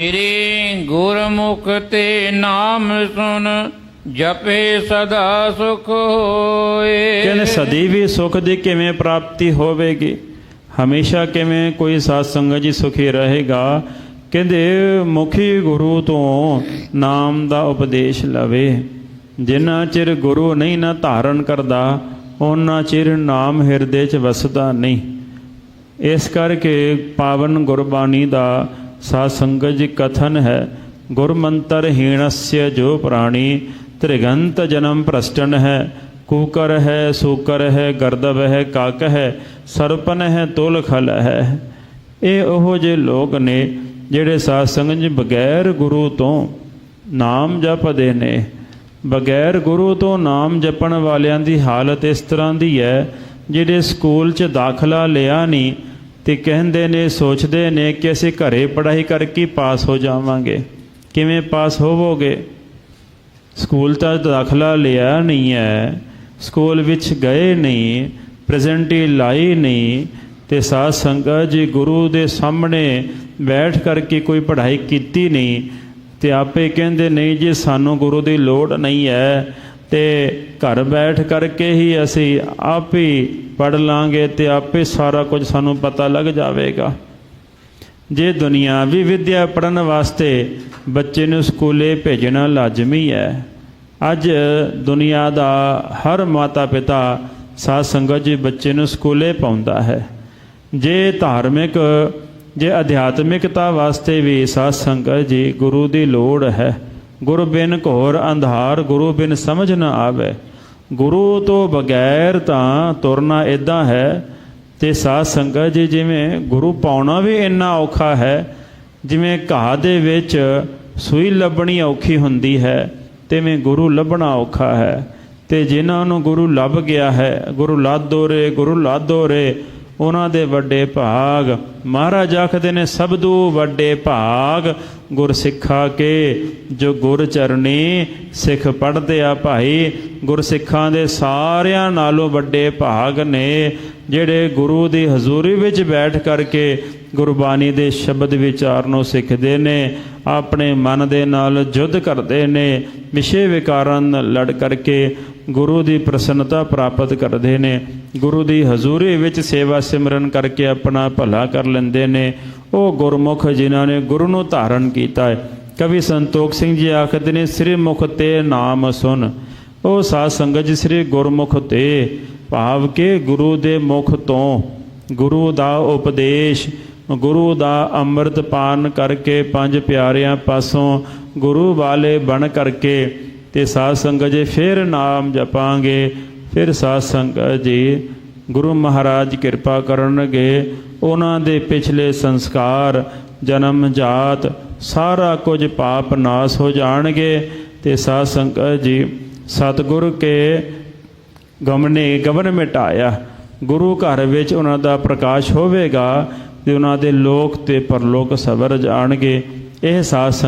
ਤੇਰੇ ਗੁਰਮੁਖ ਤੇ ਨਾਮ ਸੁਨ, ਜਪੇ ਸਦਾ ਸੁਖ ਹੋਏ। ਕਹਿੰਦੇ ਸਦੀ ਵੀ ਸੁਖ ਦੀ ਕਿਵੇਂ ਪ੍ਰਾਪਤੀ ਹੋਵੇਗੀ? ਹਮੇਸ਼ਾ ਕਿਵੇਂ ਕੋਈ ਸਾਧ ਸੰਗਤ ਜੀ ਸੁਖੀ ਰਹੇਗਾ? ਕਹਿੰਦੇ ਮੁਖੀ ਗੁਰੂ ਤੋਂ ਨਾਮ ਦਾ ਉਪਦੇਸ਼ ਲਵੇ। ਜਿੰਨਾ ਚਿਰ ਗੁਰੂ ਨਹੀਂ ਨਾ ਧਾਰਨ ਕਰਦਾ ਉਹਨਾਂ ਚਿਰ ਨਾਮ ਹਿਰਦੇ 'ਚ ਵਸਦਾ ਨਹੀਂ। ਇਸ ਕਰਕੇ ਪਾਵਨ ਗੁਰਬਾਣੀ ਦਾ ਸਾਧ ਸੰਗਤ ਜੀ ਕਥਨ ਹੈ, ਗੁਰਮੰਤਰ ਹੀਣस्य ਜੋ ਪ੍ਰਾਣੀ, ਤ੍ਰਿਗੰਤ ਜਨਮ ਪ੍ਰਸ਼ਟਨ ਹੈ, ਕੂਕਰ ਹੈ, ਸੂਕਰ ਹੈ ਗਰਦਬ ਹੈ, ਕਾਕ ਹੈ, ਸਰਪਨ ਹੈ, ਤੁਲ ਖਲ ਹੈ। ਇਹ ਉਹ ਜੇ ਲੋਕ ਨੇ ਜਿਹੜੇ ਸਾਧ ਸੰਗਤ ਜੀ ਬਗੈਰ ਗੁਰੂ ਤੋਂ ਨਾਮ ਜਪਦੇ ਨੇ। ਬਗੈਰ ਗੁਰੂ ਤੋਂ ਨਾਮ ਜਪਣ ਵਾਲਿਆਂ ਦੀ ਹਾਲਤ ਇਸ ਤਰ੍ਹਾਂ ਦੀ ਹੈ, ਜਿਹੜੇ ਸਕੂਲ 'ਚ ਦਾਖਲਾ ਲਿਆ ਨਹੀਂ ਤੇ ਕਹਿੰਦੇ ਨੇ, ਸੋਚਦੇ ਨੇ ਕਿ ਅਸੀਂ ਘਰੇ ਪੜ੍ਹਾਈ ਕਰਕੇ ਪਾਸ ਹੋ ਜਾਵਾਂਗੇ। ਕਿਵੇਂ ਪਾਸ ਹੋਵੋਗੇ? ਸਕੂਲ ਤਾਂ ਦਾਖਲਾ ਲਿਆ ਨਹੀਂ ਹੈ ਸਕੂਲ ਵਿੱਚ ਗਏ ਨਹੀਂ, ਪ੍ਰੈਜ਼ੈਂਟੀ ਲਾਈ ਨਹੀਂ ਤੇ ਸਾਧ ਸੰਗਤ ਜੀ ਗੁਰੂ ਦੇ ਸਾਹਮਣੇ ਬੈਠ ਕਰਕੇ ਕੋਈ ਪੜ੍ਹਾਈ ਕੀਤੀ ਨਹੀਂ ਤੇ ਆਪੇ ਕਹਿੰਦੇ, ਨਹੀਂ ਜੀ ਸਾਨੂੰ ਗੁਰੂ ਦੀ ਲੋੜ ਨਹੀਂ ਹੈ ਤੇ ਘਰ ਬੈਠ ਕਰਕੇ ਹੀ ਅਸੀਂ ਆਪ ਹੀ ਪੜ ਲਾਂਗੇ ਤੇ ਆਪੇ ਸਾਰਾ ਕੁਝ ਸਾਨੂੰ ਪਤਾ ਲੱਗ ਜਾਵੇਗਾ। ਜੇ ਦੁਨੀਆ ਵੀ ਵਿਦਿਆ ਪੜਨ ਵਾਸਤੇ ਬੱਚੇ ਨੂੰ ਸਕੂਲੇ ਭੇਜਣਾ ਲਾਜ਼ਮੀ ਹੈ, ਅੱਜ ਦੁਨੀਆ ਦਾ ਹਰ ਮਾਤਾ ਪਿਤਾ ਸਾਧ ਸੰਗਤ ਜੀ ਬੱਚੇ ਨੂੰ ਸਕੂਲੇ ਪਾਉਂਦਾ ਹੈ। ਜੇ ਧਾਰਮਿਕ, ਜੇ ਅਧਿਆਤਮਿਕਤਾ ਵਾਸਤੇ ਵੀ ਸਾਧ ਸੰਗਤ ਜੀ ਗੁਰੂ ਦੀ ਲੋੜ ਹੈ ਗੁਰੂ ਬਿਨ ਘੋਰ ਅੰਧਾਰ, ਗੁਰੂ ਬਿਨ ਸਮਝ ਨਾ ਆਵੇ। ਗੁਰੂ ਤੋਂ ਬਗੈਰ ਤਾਂ ਤੁਰਨਾ ਇਦਾਂ ਹੈ ਤੇ ਸਾਧ ਸੰਗਤ ਜੀ ਜਿਵੇਂ ਗੁਰੂ ਪਾਉਣਾ ਵੀ ਇੰਨਾ ਔਖਾ ਹੈ, ਜਿਵੇਂ ਘਾਹ ਦੇ ਵਿੱਚ ਸੂਈ ਲੱਭਣੀ ਔਖੀ ਹੁੰਦੀ ਹੈ, ਤਿਵੇਂ ਗੁਰੂ ਲੱਭਣਾ ਔਖਾ ਹੈ। ਤੇ ਜਿਨ੍ਹਾਂ ਨੂੰ ਗੁਰੂ ਲੱਭ ਗਿਆ ਹੈ, ਗੁਰੂ ਲਾਦੋ ਰੇ, ਗੁਰੂ ਲਾਦੋ ਰੇ ਉਹਨਾਂ ਦੇ ਵੱਡੇ ਭਾਗ। ਮਹਾਰਾਜ ਆਖਦੇ ਨੇ ਸਬਦੂ ਵੱਡੇ ਭਾਗ ਗੁਰ ਸਿੱਖਾ ਕੇ, ਜੋ ਗੁਰ ਚਰਨੀ ਸਿੱਖ ਪੜਦੇ ਆ ਭਾਈ। ਗੁਰ ਸਿੱਖਾਂ ਦੇ ਸਾਰਿਆਂ ਨਾਲੋਂ ਵੱਡੇ ਭਾਗ ਨੇ, ਜਿਹੜੇ ਗੁਰੂ ਦੀ ਹਜ਼ੂਰੀ ਵਿੱਚ ਬੈਠ ਕਰਕੇ ਗੁਰਬਾਣੀ ਦੇ ਸ਼ਬਦ ਵਿਚਾਰ ਨੂੰ ਸਿੱਖਦੇ ਨੇ, ਆਪਣੇ ਮਨ ਦੇ ਨਾਲ ਜੁੱਧ ਕਰਦੇ ਨੇ, ਵਿਸ਼ੇ ਵਿਕਾਰਾਂ ਨਾਲ ਲੜ ਕਰਕੇ ਗੁਰੂ ਦੀ ਪ੍ਰਸੰਨਤਾ ਪ੍ਰਾਪਤ ਕਰਦੇ ਨੇ, ਗੁਰੂ ਦੀ ਹਜ਼ੂਰੀ ਵਿੱਚ ਸੇਵਾ ਸਿਮਰਨ ਕਰਕੇ ਆਪਣਾ ਭਲਾ ਕਰ ਲੈਂਦੇ ਨੇ। ਉਹ ਗੁਰਮੁਖ ਜਿਨ੍ਹਾਂ ਨੇ ਗੁਰੂ ਨੂੰ ਧਾਰਨ ਕੀਤਾ ਹੈ। ਕਵੀ ਸੰਤੋਖ ਸਿੰਘ ਜੀ ਆਖਦੇ ਨੇ, ਸ੍ਰੀ ਮੁਖ ਤੇ ਨਾਮ ਸੁਣ ਉਹ ਸਾਧ ਸੰਗਤ ਜੀ ਸ੍ਰੀ ਗੁਰਮੁਖ ਤੇ, ਭਾਵ ਕੇ ਗੁਰੂ ਦੇ ਮੁਖ ਤੋਂ ਗੁਰੂ ਦਾ ਉਪਦੇਸ਼, ਗੁਰੂ ਦਾ ਅੰਮ੍ਰਿਤ ਪਾਨ ਕਰਕੇ ਪੰਜ ਪਿਆਰਿਆਂ ਪਾਸੋਂ ਗੁਰੂ ਵਾਲੇ ਬਣ ਕਰਕੇ ਤੇ ਸਾਧ ਸੰਗਤ ਜੀ ਫਿਰ ਨਾਮ ਜਪਾਂਗੇ, ਫਿਰ ਸਾਧ ਸੰਗਤ ਜੀ ਗੁਰੂ ਮਹਾਰਾਜ ਕਿਰਪਾ ਕਰਨਗੇ। ਉਹਨਾਂ ਦੇ ਪਿਛਲੇ ਸੰਸਕਾਰ, ਜਨਮ ਜਾਤ, ਸਾਰਾ ਕੁਝ ਪਾਪ ਨਾਸ ਹੋ ਜਾਣਗੇ। ਤੇ ਸਾਧ ਸੰਗਤ ਜੀ, ਸਤਿਗੁਰ ਕੇ ਗਮਨੇ ਗਵਨ ਮਿਟਾਇਆ। ਗੁਰੂ ਘਰ ਵਿੱਚ ਉਹਨਾਂ ਦਾ ਪ੍ਰਕਾਸ਼ ਹੋਵੇਗਾ ਤੇ ਉਹਨਾਂ ਦੇ ਲੋਕ ਤੇ ਪਰਲੋਕ ਸਵਰ ਜਾਣਗੇ। ਇਹ ਸਾਧ ਸੰਗਤ